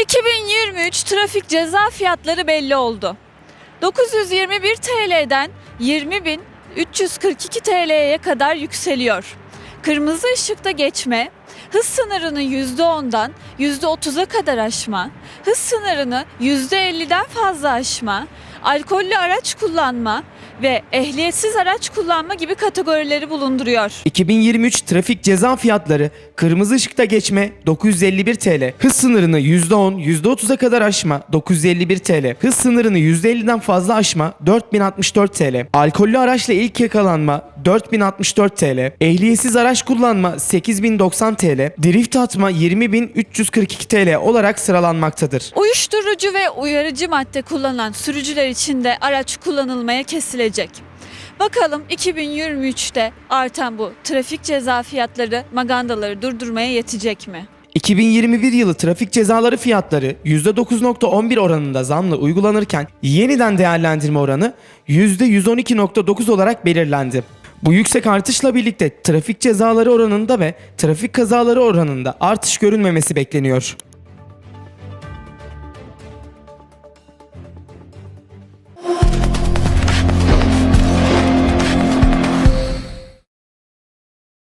2023 trafik ceza fiyatları belli oldu. 921 TL'den 20.342 TL'ye kadar yükseliyor. Kırmızı ışıkta geçme, hız sınırını %10'dan %30'a kadar aşma, hız sınırını %50'den fazla aşma, alkollü araç kullanma ve ehliyetsiz araç kullanma gibi kategorileri bulunduruyor. 2023 trafik ceza fiyatları kırmızı ışıkta geçme 951 TL, hız sınırını %10, %30'a kadar aşma 951 TL, hız sınırını %50'den fazla aşma 4064 TL, alkollü araçla ilk yakalanma 4064 TL, ehliyetsiz araç kullanma 8090 TL, drift atma 20342 TL olarak sıralanmaktadır. Uyuşturucu ve uyarıcı madde kullanan sürücüler için de araç kullanılmaya kesilecek. Bakalım 2023'te artan bu trafik ceza fiyatları magandaları durdurmaya yetecek mi? 2021 yılı trafik cezaları fiyatları %9.11 oranında zamla uygulanırken yeniden değerlendirme oranı %112.9 olarak belirlendi. Bu yüksek artışla birlikte trafik cezaları oranında ve trafik kazaları oranında artış görünmemesi bekleniyor.